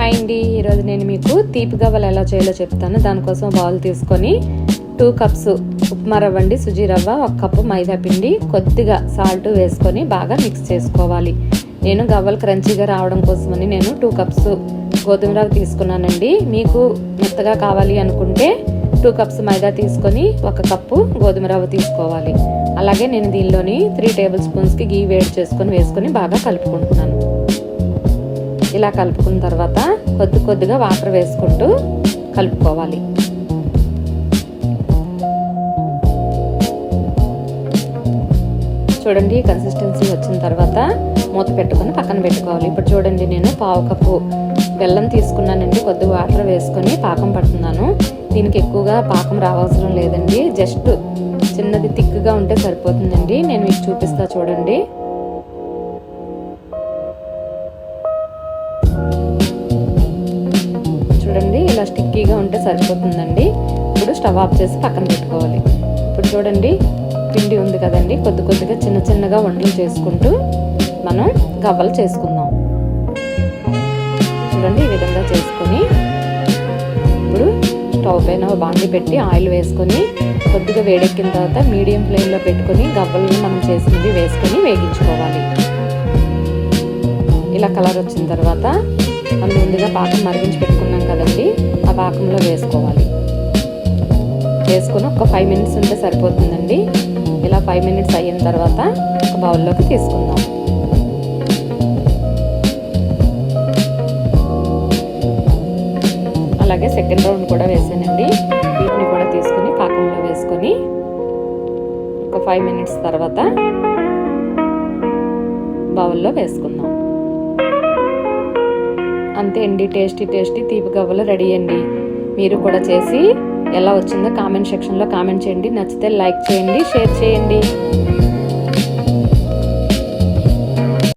Hi అండి. ఈరోజు నేను మీకు తీపి గవ్వలు ఎలా చేయాలో చెప్తాను. దానికోసం బౌల్ తీసుకొని టూ కప్స్ ఉప్మా రవ్వ అండి సుజీ రవ్వ ఒక కప్పు మైదా పిండి కొద్దిగా సాల్ట్ వేసుకొని బాగా మిక్స్ చేసుకోవాలి. నేను గవ్వలు క్రంచీగా రావడం కోసమని నేను టూ కప్స్ గోధుమ రవ్వ తీసుకున్నానండి. మీకు మెత్తగా కావాలి అనుకుంటే టూ కప్స్ మైదా తీసుకొని ఒక కప్పు గోధుమ రవ్వ తీసుకోవాలి. అలాగే నేను దీనిలోని త్రీ టేబుల్ స్పూన్స్కి గీ వేడి చేసుకొని వేసుకొని బాగా కలుపుకుంటున్నాను. ఇలా కలుపుకున్న తర్వాత కొద్ది కొద్దిగా వాటర్ వేసుకుంటూ కలుపుకోవాలి. చూడండి కన్సిస్టెన్సీ వచ్చిన తర్వాత మూత పెట్టుకొని పక్కన పెట్టుకోవాలి. ఇప్పుడు చూడండి నేను పావు కప్పు బెల్లం తీసుకున్నానండి. కొద్దిగా వాటర్ వేసుకొని పాకం పడుతున్నాను. దీనికి ఎక్కువగా పాకం రావాల్సిన లేదండి. జస్ట్ చిన్నది థిక్గా ఉంటే సరిపోతుందండి. నేను మీకు చూపిస్తా చూడండి. ఇలా స్టిక్కీగా ఉంటే సరిపోతుందండి. ఇప్పుడు స్టవ్ ఆఫ్ చేసి పక్కన పెట్టుకోవాలి. ఇప్పుడు చూడండి పిండి ఉంది కదండి. కొద్ది కొద్దిగా చిన్న చిన్నగా వంటలు చేసుకుంటూ మనం గవ్వలు చేసుకుందాం. చూడండి ఈ విధంగా చేసుకొని ఇప్పుడు స్టవ్ పైన బాండి పెట్టి ఆయిల్ వేసుకొని కొద్దిగా వేడెక్కిన తర్వాత మీడియం ఫ్లేమ్లో పెట్టుకొని గవ్వలను మనం చేసినవి వేసుకొని వేగించుకోవాలి. ఇలా కలర్ వచ్చిన తర్వాత మనం ముందుగా పాకం మరిగించి పెట్టుకున్నాం కదండి. ఆ పాకంలో వేసుకోవాలి. వేసుకొని ఒక ఫైవ్ మినిట్స్ ఉంటే సరిపోతుందండి. ఇలా ఫైవ్ మినిట్స్ అయిన తర్వాత ఒక బౌల్లోకి తీసుకుందాం. అలాగే సెకండ్ రౌండ్ కూడా వేసానండి. వీటిని కూడా తీసుకుని పాకంలో వేసుకొని ఒక ఫైవ్ మినిట్స్ తర్వాత బౌల్లో వేసుకుందాం. అంతే అండి. టేస్టీ టేస్టీ తీపి గవ్వలు రెడీ అండి. మీరు కూడా చేసి ఎలా వచ్చిందో కామెంట్ సెక్షన్లో కామెంట్ చేయండి. నచ్చితే లైక్ చేయండి షేర్ చేయండి.